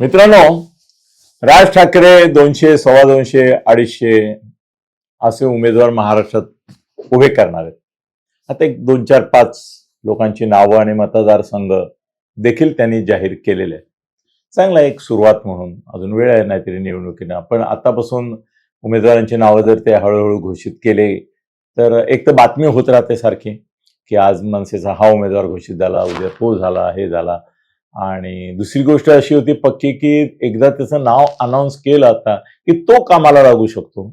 मित्रांनो राज ठाकरे दोनशे सव्वा दोनशे अडीचशे असे उमेदवार महाराष्ट्रात उभे करणार आहेत. आता एक दोन चार पाच लोकांची नावं आणि मतदारसंघ देखील त्यांनी जाहीर केलेले आहेत. चांगला एक सुरुवात म्हणून अजून वेळ आहे नाहीतरी निवडणुकीनं पण आतापासून उमेदवारांची नावं जर ते हळूहळू घोषित केले तर एक तर बातमी होत राहते सारखी की आज मनसेचा हा उमेदवार घोषित झाला उद्या तो झाला हे झाला. आणि दुसरी गोष्ट अशी होती पक्की की एकदा त्याचं नाव अनाऊन्स केलं आता की तो कामाला लागू शकतो.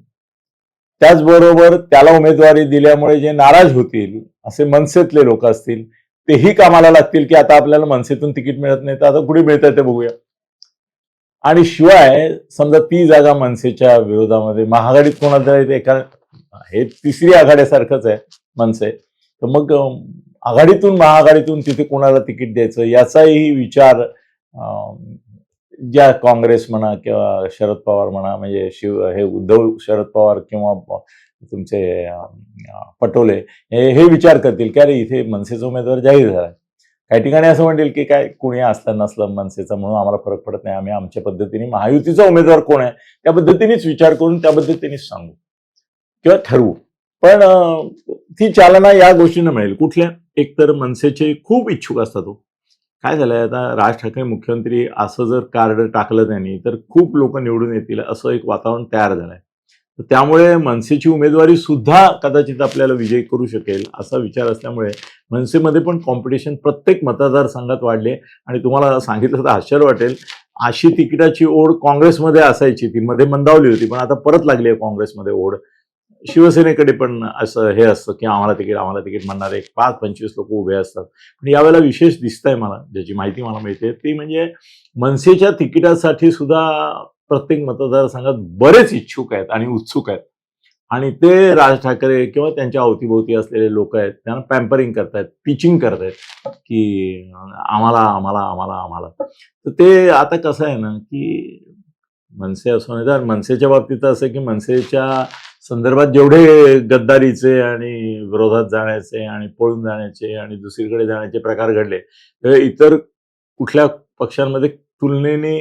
त्याचबरोबर त्याला उमेदवारी दिल्यामुळे जे नाराज होतील असे मनसेतले लोक असतील तेही कामाला लागतील की आता आपल्याला मनसेतून तिकीट मिळत नाही तर आता कुठे मिळत ते बघूया. आणि शिवाय समजा ती जागा मनसेच्या विरोधामध्ये महाआघाडीत कोणाला एका हे तिसरी आघाड्यासारखंच आहे मनसे. तर मग आघाडीतून महाआघाडीतून तिथे कोणाला तिकीट द्यायचं याचाही विचार ज्या काँग्रेस म्हणा किंवा शरद पवार म्हणा म्हणजे शिव हे उद्धव शरद पवार किंवा तुमचे पटोले हे हे विचार करतील की अरे इथे मनसेचा उमेदवार जाहीर झाला काही ठिकाणी असं म्हणतील की काय कुणी असलं नसलं मनसेचं म्हणून आम्हाला फरक पडत नाही. आम्ही आमच्या पद्धतीने महायुतीचा उमेदवार कोण आहे त्या पद्धतीनेच विचार करून त्या पद्धतीनेच सांगू किंवा ठरवू. पण ती चालना या गोष्टीनं मिळेल. कुठल्या? एकतर मनसेचे खूप इच्छुक असतात हो. काय झालंय आता राज ठाकरे मुख्यमंत्री असं जर कार्ड टाकलं त्यांनी तर खूप लोक निवडून येतील असं एक वातावरण तयार झालंय. तर त्यामुळे मनसेची उमेदवारी सुद्धा कदाचित आपल्याला विजयी करू शकेल असा विचार असल्यामुळे मनसेमध्ये पण कॉम्पिटिशन प्रत्येक मतदारसंघात वाढले. आणि तुम्हाला सांगितलं तर आश्चर्य वाटेल. अशी तिकिटाची ओढ काँग्रेसमध्ये असायची. ती मध्ये मंदावली होती पण आता परत लागली आहे काँग्रेसमध्ये ओढ. शिवसेनेकडे पण असं हे असतं की आम्हाला तिकीट आम्हाला तिकीट म्हणणारे एक पाच पंचवीस लोक उभे असतात. पण यावेळेला विशेष दिसतंय मला ज्याची माहिती मला मिळते ती म्हणजे मनसेच्या तिकिटासाठी सुद्धा प्रत्येक मतदारसंघात बरेच इच्छुक आहेत आणि उत्सुक आहेत. आणि ते राज ठाकरे किंवा त्यांच्या अवतीभोवती असलेले लोक आहेत त्यांना पॅम्परिंग करतायत पिचिंग करतायत की आम्हाला आम्हाला आम्हाला आम्हाला. तर ते आता कसं आहे ना की मनसे असो नाही तर मनसेच्या बाबतीत असं की मनसेच्या संदर्भात जेवढे गद्दारीचे आणि विरोधात जाण्याचे आणि पळून जाण्याचे आणि दुसरीकडे जाण्याचे प्रकार घडले तर इतर कुठल्या पक्षांमध्ये तुलनेने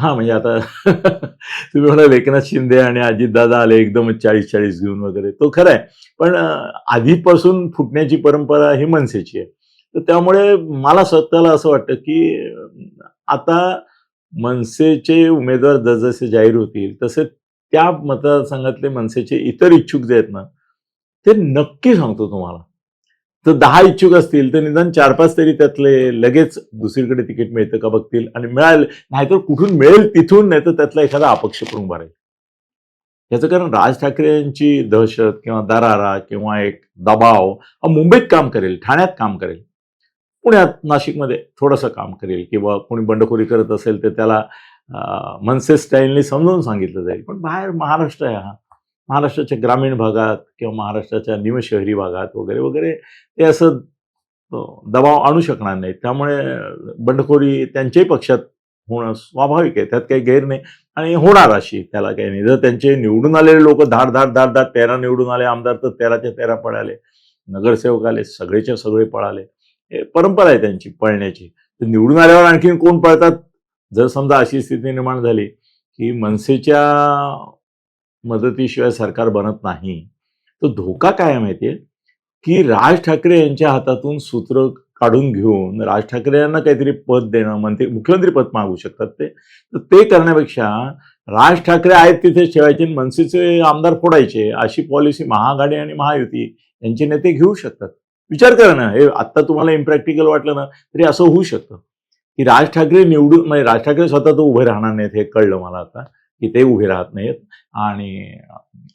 हा म्हणजे आता तुम्ही म्हणाल एकनाथ शिंदे आणि अजितदादा आले एकदमच चाळीस चाळीस घेऊन वगैरे तो खरं आहे. पण आधीपासून फुटण्याची परंपरा ही मनसेची आहे. तर त्यामुळे मला स्वतःला असं वाटतं की आता मनसेचे उमेदवार जसजसे जाहीर होतील तसे त्या मतदारसंघातले मनसेचे इतर इच्छुक जे आहेत ना ते नक्की सांगतो तुम्हाला. तर दहा इच्छुक असतील तर निदान चार पाच तरी त्यातले लगेच दुसरीकडे तिकीट मिळतं का बघतील आणि मिळालं नाहीतर कुठून मिळेल तिथून नाही तर त्यातला एखादा अपक्ष करून उभा राहील याचं कारण राज ठाकरे यांची दहशत किंवा दरारा किंवा एक दबाव हा मुंबईत काम करेल ठाण्यात काम करेल. पुण्यात नाशिकमध्ये थोडंसं काम करेल किंवा कोणी बंडखोरी करत असेल तर त्याला मनसे स्टाईलने समजावून सांगितलं जाईल. पण बाहेर महाराष्ट्र आहे हा. महाराष्ट्राच्या ग्रामीण भागात किंवा महाराष्ट्राच्या निमशहरी भागात वगैरे वगैरे ते असं दबाव आणू शकणार नाही त्यामुळे बंडखोरी त्यांच्याही पक्षात होणं स्वाभाविक आहे. त्यात काही गैर नाही. आणि होणार अशी त्याला काही नाही. जर त्यांचे निवडून आलेले लोक धाड धाड धाड धाड तेरा निवडून आले आमदार तर तेराच्या तेरा पळाले. नगरसेवक आले सगळेच्या सगळे पळाले. हे परंपरा आहे त्यांची पळण्याची. तर निवडून आल्यावर आणखीन कोण पळतात? जर समजा अशी स्थिती निर्माण झाली की मनसेच्या मदतीशिवाय सरकार बनत नाही तर धोका काय माहितीये? की राज ठाकरे यांच्या हातातून सूत्र काढून घेऊन राज ठाकरे यांना काहीतरी पद देणं मंत्री मुख्यमंत्री पद मागू शकतात ते तर ते करण्यापेक्षा राज ठाकरे आहेत तिथे ठेवायचे आणि मनसेचे आमदार फोडायचे अशी पॉलिसी महाआघाडी आणि महायुती यांचे नेते घेऊ शकतात. विचार करा ना हे आत्ता तुम्हाला इम्प्रॅक्टिकल वाटलं ना तरी असं होऊ शकतं. की राज ठाकरे निवडून म्हणजे राज ठाकरे स्वतः तो उभे राहणार नाहीत हे कळलं मला आता की ते उभे राहत नाहीत. आणि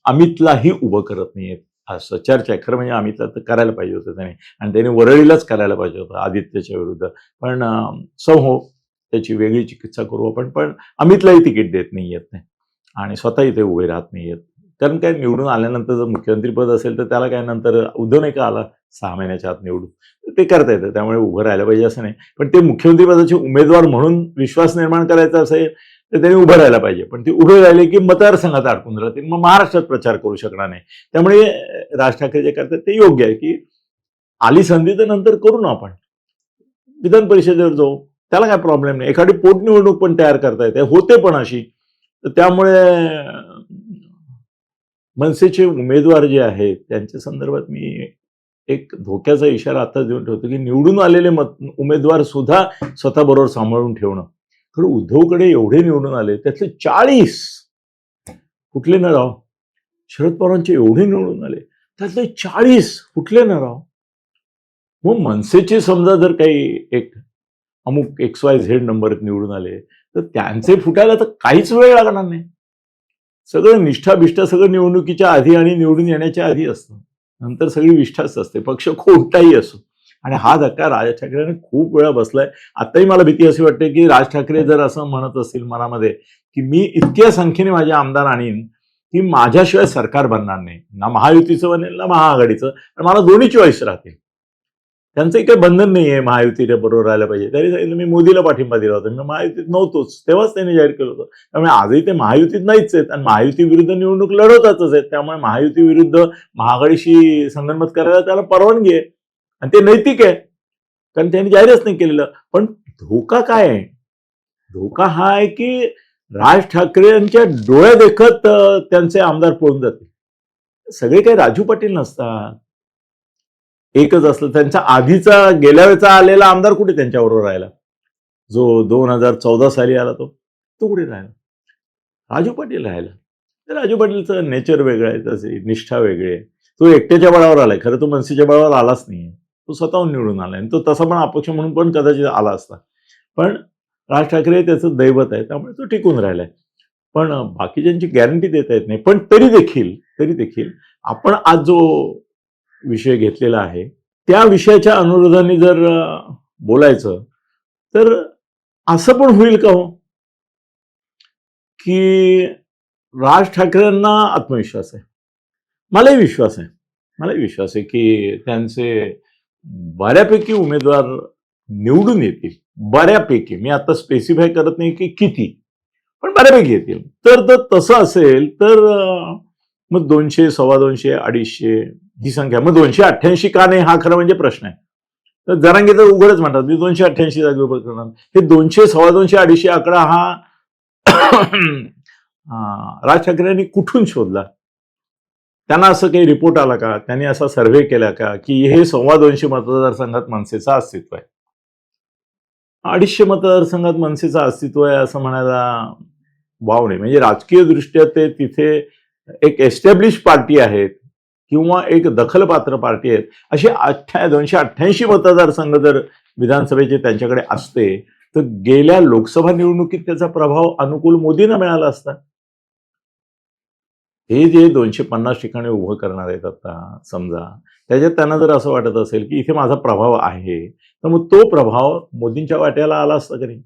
अमितलाही उभं करत नाहीत. असं चर्चा खरं म्हणजे अमितला तर करायला पाहिजे होतं त्याने. आणि त्याने वरळीलाच करायला पाहिजे होतं आदित्यच्या विरुद्ध. पण अं, हो त्याची वेगळी चिकित्सा करू आपण. पण अमितलाही तिकीट देत नाही येत नाही आणि स्वतःही ते उभे राहत नाही येत कारण काय निवडून आल्यानंतर जर मुख्यमंत्रीपद असेल तर त्याला काय नंतर उद्धव नाही का आला? सहा महिन्याच्या आत निवडून ते करता येतं. त्यामुळे उभं राहिलं पाहिजे असं नाही. पण ते मुख्यमंत्रीपदाचे उमेदवार म्हणून विश्वास निर्माण करायचा असेल तर त्यांनी उभं राहायला पाहिजे. पण ते उभे राहिले की मतदारसंघात अडकून राहतील. मग महाराष्ट्रात प्रचार करू शकणार नाही. त्यामुळे राज ठाकरे जे करतात ते योग्य आहे की आली संधी तर नंतर करू ना आपण. विधान परिषदेवर जाऊ. त्याला काय प्रॉब्लेम नाही. एखादी पोटनिवडणूक पण तयार करता येते. होते पण अशी. तर त्यामुळे मनसेचे उमेदवार जे आहेत त्यांच्या संदर्भात मी एक धोक्याचा इशारा आता देऊन ठेवतो की निवडून आलेले मत उमेदवार सुद्धा स्वतःबरोबर सांभाळून ठेवणं. खरं उद्धवकडे एवढे निवडून आले त्यातले चाळीस कुठले न राव? शरद पवारांचे एवढे निवडून आले त्यातले चाळीस कुठले न राव? मग मनसेचे समजा जर काही एक अमुक एक्स वाय झेड नंबर निवडून आले तर त्यांचे फुटायला तर काहीच वेळ लागणार नाही. सगळं निष्ठा बिष्ठा सगळं निवडणुकीच्या आधी आणि निवडून येण्याच्या आधी असतं. नंतर सगळी विष्ठाच असते. पक्ष कोणताही असो. आणि हा धक्का राज ठाकरेने खूप वेळा बसलाय. आताही मला भीती अशी वाटते की राज ठाकरे जर असं म्हणत असतील मनामध्ये की मी इतक्या संख्येने माझे आमदार आणीन की माझ्याशिवाय सरकार बनणार नाही. ना महायुतीचं बनेल ना महाआघाडीचं. आणि मला दोन्ही चॉईस राहतील. त्यांचंही काही बंधन नाही आहे महायुतीच्या बरोबर राहायला पाहिजे. तरी सांगितलं मी मोदीला पाठिंबा दिला होता. मी महायुतीत नव्हतोच. तेव्हाच त्यांनी जाहीर केलं होतं. त्यामुळे आजही ते महायुतीत नाहीच आहेत आणि महायुती विरुद्ध निवडणूक लढवतातच आहेत. त्यामुळे महायुती विरुद्ध महाआघाडीशी संगनमत करायला त्याला परवानगी आहे. आणि ते नैतिक आहे. कारण त्यांनी जाहीरच नाही केलेलं. पण धोका काय आहे? धोका हा आहे की राज ठाकरे यांच्या डोळ्या देखत त्यांचे आमदार पळून जातील. सगळे काही राजू पाटील नसतात. एकच असलं त्यांच्या आधीचा गेल्या वेळचा आलेला आमदार कुठे त्यांच्याबरोबर राहिला? जो दोन हजार चौदा साली आला तो तो कुठे राहिला? राजू पाटील राहिला. तर राजू पाटीलचं नेचर वेगळं आहे तसे निष्ठा वेगळी आहे. तो एकट्याच्या बळावर आलाय खरं तो मनसेच्या बळावर आलाच नाही तो स्वतःहून निवडून आलाय आणि तो तसा पण अपक्ष म्हणून पण कदाचित आला असता. पण राज ठाकरे त्याचं दैवत आहे त्यामुळे तो टिकून राहिलाय. पण बाकीच्यांची गॅरंटी देता येत नाही. पण तरी देखील तरी देखील आपण आज जो विषय घेतलेला आहे. त्या विषयाच्या अनुरोधाने जर बोलायचं तर असं पण होईल का हो? की राज ठाकरेंना आत्मविश्वास आहे. मलाही विश्वास आहे. मलाही विश्वास आहे की त्यांचे बऱ्यापैकी उमेदवार निवडून येतील. बऱ्यापैकी. मी आता स्पेसिफाय करत नाही की किती पण बऱ्यापैकी येतील. तर तर तसं असेल तर मग दोनशे सव्वा दोनशे अडीचशे ही संख्या. मग दोनशे अठ्ठ्याऐंशी का नाही? हा खरं म्हणजे प्रश्न आहे. तर जरांगे तर उघडच म्हणतात मी दोनशे अठ्ठ्याऐंशी जागी उभं करणार. हे दोनशे सव्वा दोनशे अडीचशे आकडा हा राज ठाकरेंनी कुठून शोधला? त्यांना असं काही रिपोर्ट आला का? त्यांनी असा सर्व्हे केला का? की हे सव्वा दोनशे मतदारसंघात मनसेचं अस्तित्व आहे. अडीचशे मतदारसंघात मनसेचं अस्तित्व आहे असं म्हणायला वाव नाही. म्हणजे राजकीय दृष्ट्या ते तिथे एक एस्टॅब्लिश पार्टी आहेत. किंवा एक दखलपात्र पार्टी आहेत असे अठ्ठ्या दोनशे अठ्ठ्याऐंशी मतदारसंघ जर विधानसभेचे त्यांच्याकडे असते तर गेल्या लोकसभा निवडणुकीत त्याचा प्रभाव अनुकूल मोदींना मिळाला असता. हे जे दोनशे पन्नास ठिकाणी उभं करणार आहेत आता समजा त्याच्यात त्यांना जर असं वाटत असेल की इथे माझा प्रभाव आहे तर मग तो प्रभाव मोदींच्या वाट्याला आला असता कधी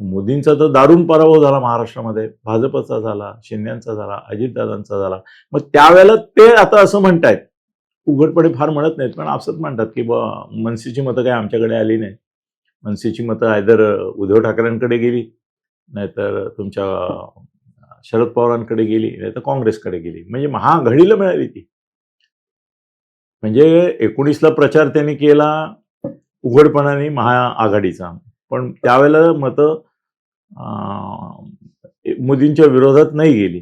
मोदींचा तर दारुण पराभव झाला महाराष्ट्रामध्ये. भाजपचा झाला शिंद्यांचा झाला अजितदादांचा झाला. मग त्यावेळेला ते आता असं म्हणतायत. उघडपणे फार म्हणत नाहीत पण असंच म्हणतात की बा मनसेची मतं काय आमच्याकडे आली नाही. मनसेची मतं आयदर उद्धव ठाकरेंकडे गेली नाहीतर तुमच्या शरद पवारांकडे गेली नाहीतर काँग्रेसकडे गेली. म्हणजे महाआघाडीला मिळाली ती. म्हणजे एकोणीसला प्रचार त्यांनी केला उघडपणाने महाआघाडीचा. पण त्यावेळेला मतं मोदींच्या विरोधात नाही गेली.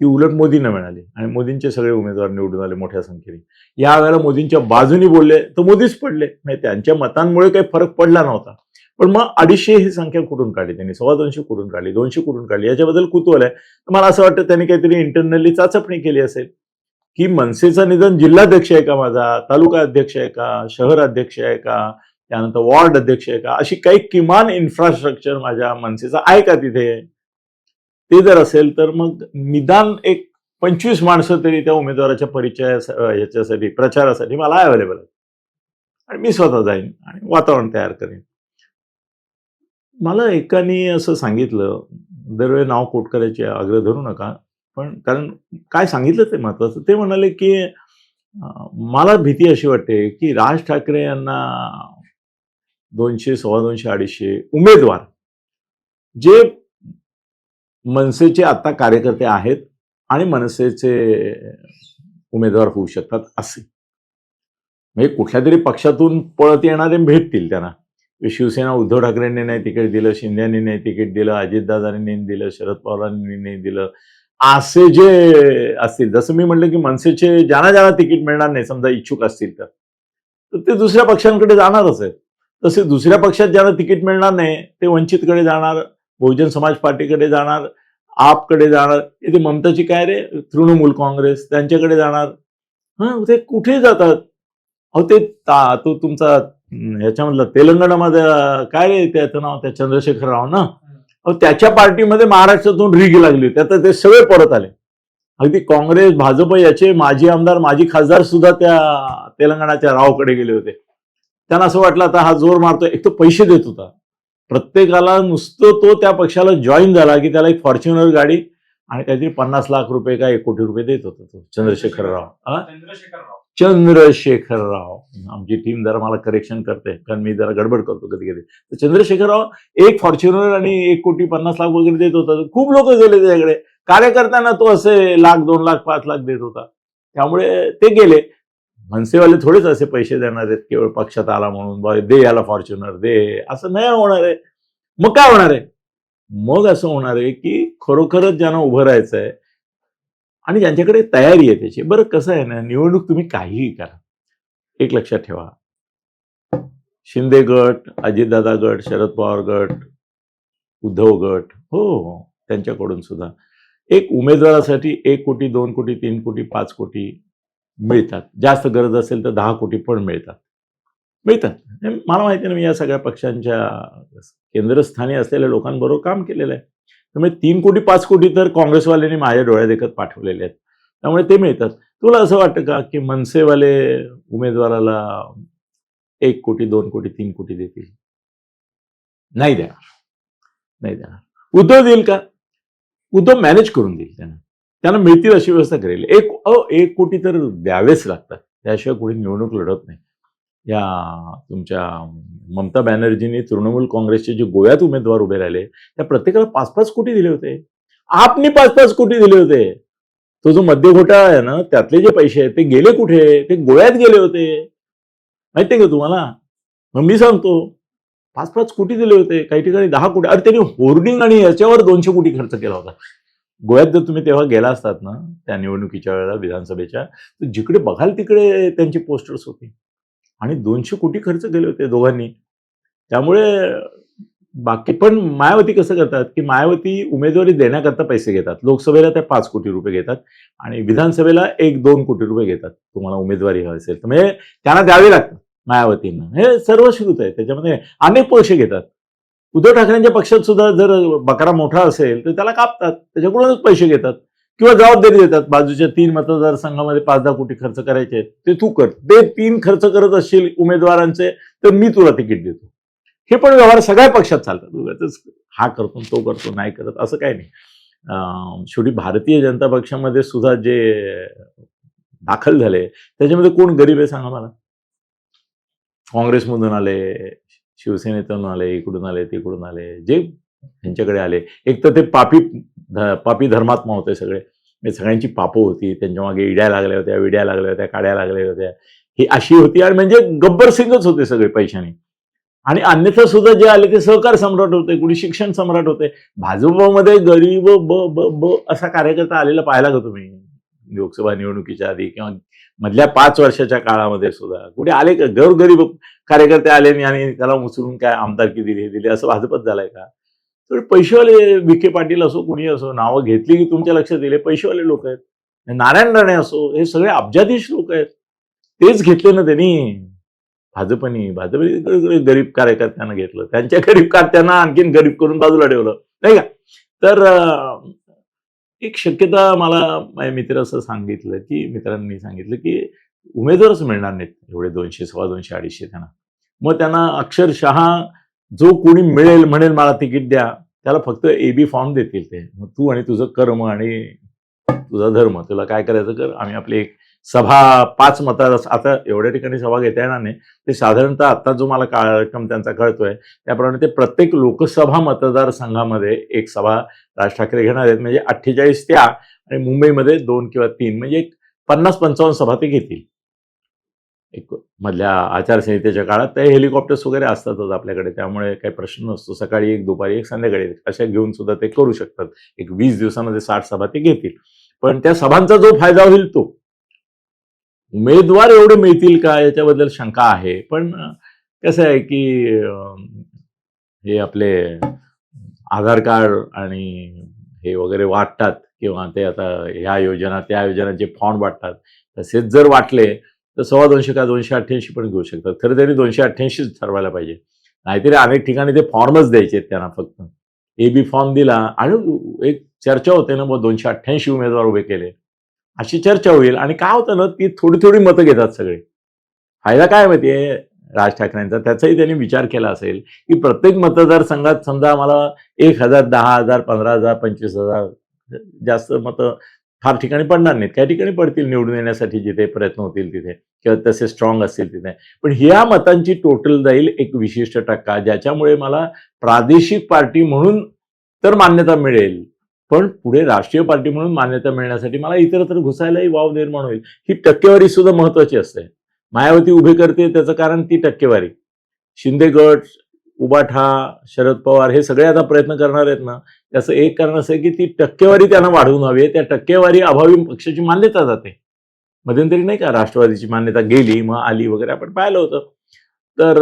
ती उलट मोदींना मिळाली आणि मोदींचे सगळे उमेदवार निवडून आले मोठ्या संख्येने. या वेळेला मोदींच्या बाजूनी बोलले तर मोदीच पडले. म्हणजे त्यांच्या मतांमुळे काही फरक पडला नव्हता. पण मग अडीचशे ही संख्या कुठून काढली? त्यांनी सव्वा दोनशे कुठून काढली? दोनशे कुठून काढली? याच्याबद्दल कुतूहल आहे. तर मला असं वाटतं त्यांनी काहीतरी इंटरनली चाचपणी केली असेल. की मनसेचं निधन जिल्हाध्यक्ष आहे का माझा? तालुका अध्यक्ष आहे का? शहर अध्यक्ष आहे का? त्यानंतर वॉर्ड अध्यक्ष आहे का? अशी काही किमान इन्फ्रास्ट्रक्चर माझ्या मनसेचं आहे का तिथे? ते जर असेल तर मग निदान एक पंचवीस माणसं तरी त्या उमेदवाराच्या परिचया याच्यासाठी प्रचारासाठी मला अवेलेबल आहे आणि मी स्वतः जाईन आणि वातावरण तयार करेन. मला एकाने असं सांगितलं दरवेळी नाव कोट करायचे आग्रह धरू नका पण कारण काय सांगितलं ते महत्वाचं? ते म्हणाले की मला भीती अशी वाटते की राज ठाकरे यांना दोनशे सव्वा दोनशे अडीचशे उमेदवार. जे मनसेचे आता कार्यकर्ते आहेत आणि मनसेचे उमेदवार होऊ शकतात असे. म्हणजे कुठल्या तरी पक्षातून पळत येणारे भेटतील त्यांना. म्हणजे शिवसेना उद्धव ठाकरेंनी नाही तिकीट दिलं शिंदेनी नाही तिकीट दिलं अजितदादांनी नाही दिलं शरद पवारांनी नाही दिलं. असे जे असतील जसं मी म्हटलं की मनसेचे ज्यांना ज्यांना तिकीट मिळणार नाही समजा इच्छुक असतील तर तर ते दुसऱ्या पक्षांकडे जाणारच आहेत. तसे दुसऱ्या पक्षात ज्यांना तिकीट मिळणार नाही ते वंचितकडे जाणार बहुजन समाज पार्टीकडे जाणार आपकडे जाणार. इथे ममताची काय रे? तृणमूल काँग्रेस त्यांच्याकडे जाणार. हा ते कुठे जातात? अहो ते ता- तो तुमचा याच्यामधला तेलंगणामध्ये काय रे त्याचं नाव त्या चंद्रशेखर राव ना? अहो त्याच्या पार्टीमध्ये महाराष्ट्रातून रिग लागली होती. ते सगळे परत आले. अगदी काँग्रेस भाजप याचे माजी आमदार माजी खासदार सुद्धा त्या तेलंगणाच्या रावकडे गेले होते. त्यांना असं वाटलं आता हा जोर मारतो एक तो पैसे देत होता. प्रत्येकाला नुसतं तो त्या पक्षाला जॉईन झाला की त्याला एक फॉर्च्युनर गाडी आणि काहीतरी पन्नास लाख रुपये का एक कोटी रुपये देत होता तो चंद्रशेखरराव. चंद्रशेखरराव. चंद्रशेखर राव चंद्रशेखर राव आमची टीम जरा मला करेक्शन करते कारण मी जरा गडबड करतो कधी कधी. तर चंद्रशेखर राव एक फॉर्च्युनर आणि एक कोटी पन्नास लाख वगैरे देत होता. खूप लोक गेले त्याच्याकडे. कार्यकर्त्यांना तो असे लाख दोन लाख पाच लाख देत होता. त्यामुळे ते गेले. मनसेवाले थोडेच असे पैसे देणार आहेत केवळ पक्षात आला म्हणून बा दे याला फॉर्च्युनर दे. असं नाही होणार आहे. मग काय होणार आहे? मग असं होणार आहे की खरोखरच ज्यांना उभं राहायचं आहे आणि ज्यांच्याकडे तयारी आहे त्याची बरं कसं आहे ना निवडणूक तुम्ही काहीही करा. एक लक्षात ठेवा. शिंदे गट अजितदादा गट शरद पवार गट उद्धव गट हो हो त्यांच्याकडून सुद्धा. एक उमेदवारासाठी एक कोटी दोन कोटी तीन कोटी पाच कोटी मिळतात. जास्त गरज असेल तर दहा कोटी पण मिळतात. मिळतात. मला माहिती नाही मी या सगळ्या पक्षांच्या केंद्रस्थानी असलेल्या लोकांबरोबर काम केलेलं आहे. त्यामुळे तीन कोटी पाच कोटी तर काँग्रेसवाल्यांनी माझ्या डोळ्यादेखत पाठवलेले आहेत. त्यामुळे ते मिळतात. तुला असं वाटतं का की मनसेवाले उमेदवाराला एक कोटी दोन कोटी तीन कोटी देतील? नाही देणार. नाही देणार. उद्धव देईल का? उद्धव मॅनेज करून देईल त्यांना. त्यांना मिळतील अशी व्यवस्था करेल. एक अ एक कोटी तर द्यावेच लागतात. त्याशिवाय कोणी निवडणूक लढत नाही. या तुमच्या ममता बॅनर्जींनी तृणमूल काँग्रेसचे जे गोव्यात उमेदवार उभे राहिले त्या प्रत्येकाला पाच पाच कोटी दिले होते. आपनी पाच पाच कोटी दिले होते. तो जो मध्य घोटाळा आहे ना त्यातले जे पैसे आहेत ते गेले कुठे? ते गोव्यात गेले होते. माहितीये का तुम्हाला? मग मी सांगतो पाच पाच कोटी दिले होते. काही ठिकाणी दहा कोटी अरे त्यांनी होर्डिंग आणि याच्यावर दोनशे कोटी खर्च केला होता. गोव्यात जर तुम्ही तेव्हा गेला असतात ना त्या निवडणुकीच्या वेळेला विधानसभेच्या तर जिकडे बघाल तिकडे त्यांची पोस्टर्स होती. आणि दोनशे कोटी खर्च केले होते दोघांनी. त्यामुळे बाकी पण मायावती कसं करतात की मायावती उमेदवारी देण्याकरता पैसे घेतात. लोकसभेला त्या पाच कोटी रुपये घेतात आणि विधानसभेला एक दोन कोटी रुपये घेतात. तुम्हाला उमेदवारी हवी असेल तर. म्हणजे त्यांना द्यावे लागतात मायावतींना. हे सर्व श्रुत आहे. त्याच्यामध्ये अनेक पैसे घेतात. उद्धव ठाकरेंच्या पक्षात सुद्धा जर बकरा मोठा असेल तर त्याला कापतात. त्याच्याकडूनच पैसे घेतात. किंवा जबाबदारी देतात. बाजूच्या तीन मतदारसंघामध्ये पाच दहा कोटी खर्च करायचे आहेत. ते तू कर. ते तीन खर्च करत असशील उमेदवारांचे तर मी तुला तिकीट देतो. हे पण व्यवहार सगळ्या पक्षात चालतात. उगाच हा करतो तो करतो नाही करत असं काही नाही. अं, शेवटी भारतीय जनता पक्षामध्ये सुद्धा जे दाखल झाले त्याच्यामध्ये कोण गरीब आहे सांगा मला? काँग्रेसमधून आले शिवसेनेतून आले इकडून आले तिकडून आले जे यांच्याकडे आले. एक तर ते पापी ध- पापी धर्मात्मा होते सगळे. म्हणजे सगळ्यांची पापं होती त्यांच्या मागे इड्या लागल्या होत्या विड्या लागल्या होत्या काड्या लागल्या होत्या. ही अशी होती आणि म्हणजे गब्बर सिंगच होते सगळे पैशाने. आणि अन्यथा सुद्धा जे आले ते सहकार सम्राट होते कुणी शिक्षण सम्राट होते. भाजपमध्ये गरीब ब ब ब असा कार्यकर्ता आलेला पाहायला का तुम्ही? लोकसभा निवडणुकीच्या आधी किंवा मधल्या पाच वर्षाच्या काळामध्ये सुद्धा. कुठे आले का? गरगरीब कार्यकर्ते आले आणि त्याला उचलून काय आमदारकी दिली हे दिली असं भाजपच झालंय का? तर पैसेवाले विखे पाटील असो कुणी असो नावं घेतली की तुमच्या लक्षात दिले पैसेवाले लोक आहेत. नारायण राणे असो हे सगळे अब्जाधीश लोक आहेत. तेच घेतले ना त्यांनी. भाजपनी भाजपने गरीब कार्यकर्त्यांना घेतलं. त्यांच्या गरीब कार्त्यांना आणखीन गरीब करून बाजूला ठेवलं. नाही का? तर एक शक्यता मला माझ्या मित्र असं सांगितलं की मित्रांनी सांगितलं की उमेदवारच मिळणार नाहीत एवढे दोनशे सव्वा दोनशे अडीचशे त्यांना. मग त्यांना अक्षरशः जो कोणी मिळेल म्हणेल मला तिकीट द्या त्याला फक्त ए बी फॉर्म देतील ते. मग तू आणि तुझं कर्म आणि तुझा धर्म तुला काय करायचं कर? आम्ही आपले एक सभा पाच मतार आता एवढ्या ठिकाणी सभा घेता येणार नाही. ते साधारणतः आता जो मला कार्यक्रम त्यांचा कळतोय त्याप्रमाणे ते प्रत्येक लोकसभा मतदारसंघामध्ये एक सभा राज ठाकरे घेणार आहेत. म्हणजे अठ्ठेचाळीस त्या आणि मुंबईमध्ये दोन किंवा तीन म्हणजे एक पन्नास पंचावन्न सभा ते घेतील. एक मधल्या आचारसंहितेच्या काळात ते हेलिकॉप्टर्स वगैरे असतातच आपल्याकडे त्यामुळे काही प्रश्न नसतो. सकाळी एक दुपारी एक संध्याकाळी अशा घेऊन सुद्धा ते करू शकतात. एक वीस दिवसामध्ये साठ सभा ते घेतील. पण त्या सभांचा जो फायदा होईल तो उमेदवार एवढे मिळतील का? याच्याबद्दल शंका आहे. पण कसं आहे की हे आपले आधार कार्ड आणि हे वगैरे वाटतात किंवा ते आता ह्या योजना त्या योजनांचे फॉर्म वाटतात. तसेच जर वाटले तर सव्वा दोनशे का दोनशे अठ्ठ्याऐंशी पण घेऊ शकतात. खरं तरी दोनशे अठ्ठ्याऐंशीच ठरवायला पाहिजे. नाहीतरी अनेक ठिकाणी ते फॉर्मच द्यायचे त्यांना फक्त. ए बी फॉर्म दिला आणि एक चर्चा होते ना मग दोनशे अठ्ठ्याऐंशी उमेदवार उभे केले. अशी चर्चा होईल. आणि काय होतं ना ती थोडी थोडी मतं घेतात सगळे. फायदा काय माहितीये राज ठाकरेंचा त्याचाही त्यांनी विचार केला असेल की प्रत्येक मतदारसंघात समजा मला एक हजार दहा हजार पंधरा हजार पंचवीस हजार जास्त मतं फार ठिकाणी पडणार नाहीत. काही ठिकाणी पडतील निवडून येण्यासाठी जिथे प्रयत्न होतील तिथे किंवा तसे स्ट्रॉंग असतील तिथे. पण ह्या मतांची टोटल जाईल एक विशिष्ट टक्का ज्याच्यामुळे मला प्रादेशिक पार्टी म्हणून तर मान्यता मिळेल. पण पुढे राष्ट्रीय पार्टी म्हणून मान्यता मिळण्यासाठी मला इतरत्र घुसायलाही वाव निर्माण होईल. ही टक्केवारी सुद्धा महत्वाची असते. मायावती उभे करते त्याचं कारण ती टक्केवारी. शिंदे गट उबाठा शरद पवार हे सगळे आता प्रयत्न करणार आहेत ना. त्याचं एक कारण असं आहे की ती टक्केवारी त्यांना वाढवून हवी आहे. त्या टक्केवारी अभावी पक्षाची मान्यता जाते. मध्यंतरी नाही का राष्ट्रवादीची मान्यता गेली मग आली वगैरे आपण पाहिलं होतं. तर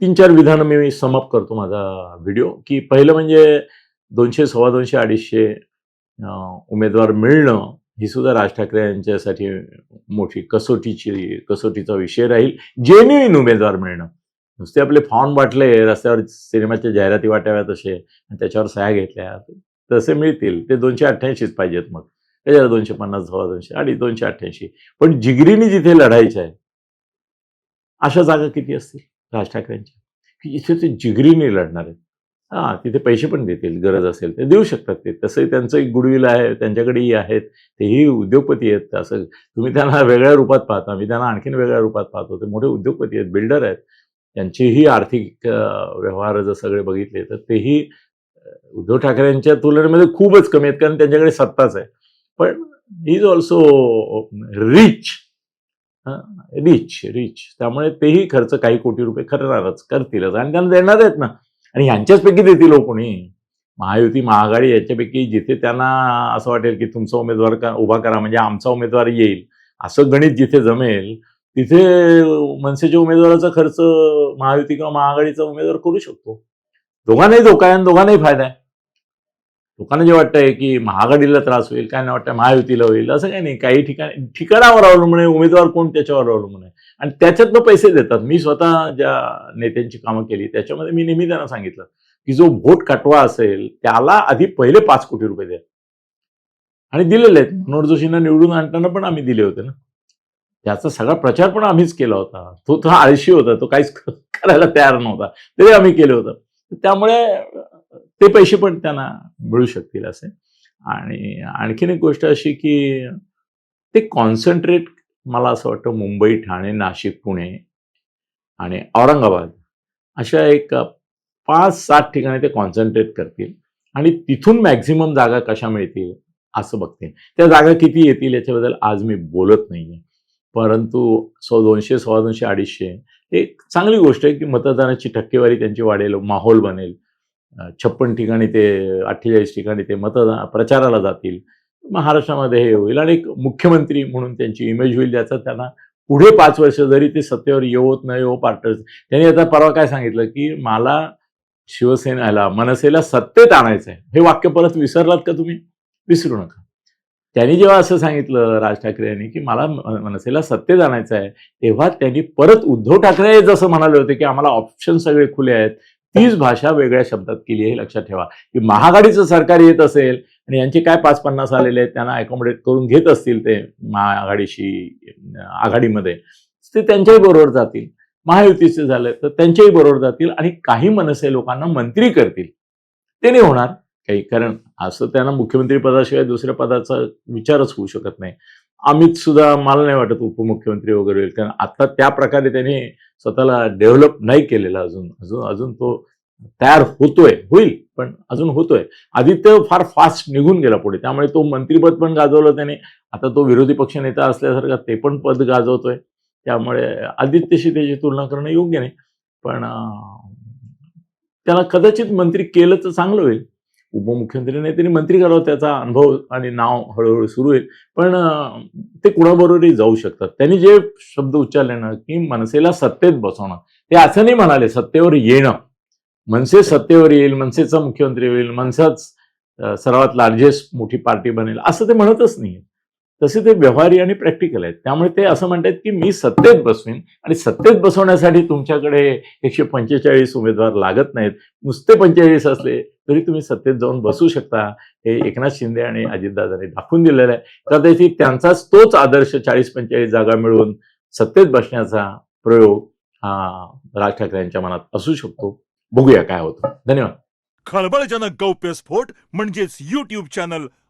तीन चार विधानं मी समाप्त करतो माझा व्हिडिओ की पहिलं म्हणजे दोनशे सव्वा दोनशे अडीचशे उमेदवार मिळणं ही सुद्धा राज ठाकरे यांच्यासाठी मोठी कसोटीची कसोटीचा विषय राहील. जेन्युईन उमेदवार मिळणं. नुसते आपले फॉर्म वाटले रस्त्यावर सिनेमाच्या जाहिराती वाटाव्यात असे आणि त्याच्यावर सह्या घेतल्या तसे मिळतील. ते दोनशे अठ्ठ्याऐंशीच पाहिजेत मग. त्याच्यावर दोनशे पन्नास सव्वा दोनशे आणि दोनशे अठ्ठ्याऐंशी. पण जिगरीने जिथे लढायचं आहे अशा जागा किती असतील राज ठाकरेंच्या? की इथे ते जिगरीने लढणार आहेत? हां तिथे पैसे पण देतील गरज असेल ते देऊ शकतात ते. तसंही त्यांचं एक गुडविल आहे त्यांच्याकडेही आहेत तेही उद्योगपती आहेत. असं तुम्ही त्यांना वेगळ्या रूपात पाहता मी त्यांना आणखीन वेगळ्या रूपात पाहतो. ते मोठे उद्योगपती आहेत बिल्डर आहेत. त्यांचेही आर्थिक व्यवहार जर सगळे बघितले तर तेही उद्धव ठाकरेंच्या तुलनेमध्ये खूपच कमी आहेत कारण त्यांच्याकडे सत्ताच आहे. पण is also rich rich rich त्यामुळे तेही खर्च काही कोटी रुपये करणारच करतीलच. आणि त्यांना देणार आहेत ना. आणि ह्यांच्याचपैकी देतील हो कोणी. महायुती महाआघाडी याच्यापैकी जिथे त्यांना असं वाटेल की तुमचा उमेदवार का उभा करा म्हणजे आमचा उमेदवार येईल असं गणित जिथे जमेल तिथे मनसेच्या उमेदवाराचा खर्च महायुती किंवा महाआघाडीचा उमेदवार करू शकतो. दोघांनाही धोका आहे आणि दोघांनाही फायदा आहे. लोकांना जे वाटतंय की महाआघाडीला त्रास होईल काय नाही वाटतं महायुतीला होईल असं काही नाही. काही ठिकाणी ठिकाणावर अवलंबून आहे उमेदवार कोण त्याच्यावर अवलंबून आहे? आणि त्याच्यातनं पैसे देतात. मी स्वतः ज्या नेत्यांची कामं केली त्याच्यामध्ये मी नेहमी त्यांना सांगितलं की जो व्होट कटवा असेल त्याला आधी पहिले पाच कोटी रुपये द्या. आणि दिलेले आहेत. मनोहर जोशींना निवडून आणताना पण आम्ही दिले होते ना. त्याचा सगळा प्रचार पण आम्हीच केला होता. तो तो आळशी होता तो काहीच करायला तयार नव्हता. तरी आम्ही केलं होतं. त्यामुळे ते पैसे पण त्यांना मिळू शकतील असे. आणि आणखीन एक गोष्ट अशी की ते कॉन्सन्ट्रेट मला असं वाटतं मुंबई ठाणे नाशिक पुणे आणि औरंगाबाद अशा एक पाच सात ठिकाणी ते कॉन्सन्ट्रेट करतील. आणि तिथून मॅक्झिमम जागा कशा मिळतील असं बघतील. त्या जागा किती येतील याच्याबद्दल आज मी बोलत नाहीये. परंतु सो दोनशे सव्वा दोनशे अडीचशे एक चांगली गोष्ट आहे की मतदानाची टक्केवारी त्यांची वाढेल माहोल बनेल. छप्पन ठिकाणी ते अठ्ठेचाळीस ठिकाणी ते मतदान प्रचाराला जातील. महाराष्ट्रामध्ये हे होईल आणि एक मुख्यमंत्री म्हणून त्यांची इमेज होईल ज्याचा त्यांना पुढे पाच वर्ष जरी ते सत्तेवर येवत न येवो पार्टर्स त्यांनी आता परवा काय सांगितलं की मला शिवसेनेला मनसेला सत्तेत आणायचं आहे हे वाक्य परत विसरलात का तुम्ही? विसरू नका. त्यांनी जेव्हा असं सांगितलं राज ठाकरे यांनी की मला मनसेला सत्तेत आणायचं आहे तेव्हा त्यांनी परत उद्धव ठाकरे जसं म्हणाले होते की आम्हाला ऑप्शन सगळे खुले आहेत तीच भाषा वेगळ्या शब्दात केली आहे हे लक्षात ठेवा. की महागाडीचं सरकार येत असेल आणि यांचे काय पाच पन्नास आलेले आहेत त्यांना अकोमोडेट करून घेत असतील ते महाआघाडीशी आघाडीमध्ये ते त्यांच्याही बरोबर जातील. महायुतीचे झाले तर त्यांच्याही बरोबर जातील आणि काही मनसे लोकांना मंत्री करतील. ते नाही होणार काही कारण असं त्यांना मुख्यमंत्री पदाशिवाय दुसऱ्या पदाचा विचारच होऊ शकत नाही. अमित सुद्धा मला नाही वाटत उपमुख्यमंत्री वगैरे होईल. कारण आता त्या प्रकारे त्यांनी स्वतःला डेव्हलप नाही केलेला अजून. अजून अजून तो तयार होतोय. होईल पण अजून होतोय. आदित्य फार फास्ट निघून गेला पुढे. त्यामुळे तो मंत्रीपद पण गाजवलं त्याने. आता तो विरोधी पक्ष नेता असल्यासारखा ते पण पद गाजवतोय. त्यामुळे आदित्यशी त्याची तुलना करणं योग्य नाही. पण त्याला कदाचित मंत्री केलं तर चांगलं होईल. उपमुख्यमंत्री नाही त्यांनी मंत्री करावं त्याचा अनुभव आणि नाव हळूहळू सुरू होईल. पण ते कुणाबरोबरही जाऊ शकतात. त्यांनी जे शब्द उच्चारले ना की मनसेला सत्तेत बसवणं. ते असं नाही म्हणाले सत्तेवर येणं. मनसे सत्तेवर येईल मनसेचा मुख्यमंत्री होईल मनसाच सर्वात लार्जेस्ट मोठी पार्टी बनेल असं ते म्हणतच नाही तसे ते व्यवहारी आणि प्रॅक्टिकल आहेत. त्यामुळे ते असं म्हणतात की मी सत्तेत बसवीन आणि सत्तेत बसवण्यासाठी तुमच्याकडे एकशे पंचेचाळीस उमेदवार लागत नाहीत. नुसते पंचेचाळीस असले तरी तुम्ही सत्तेत जाऊन बसू शकता. हे एकनाथ शिंदे आणि अजितदादांनी दाखवून दिलेलं आहे. कदाचित त्यांचाच तोच आदर्श चाळीस पंचेचाळीस जागा मिळवून सत्तेत बसण्याचा प्रयोग हा राज ठाकरे यांच्या मनात असू शकतो. बघूया काय होतं. धन्यवाद. खळबळजनक गौप्यस्फोट म्हणजेच युट्यूब चॅनल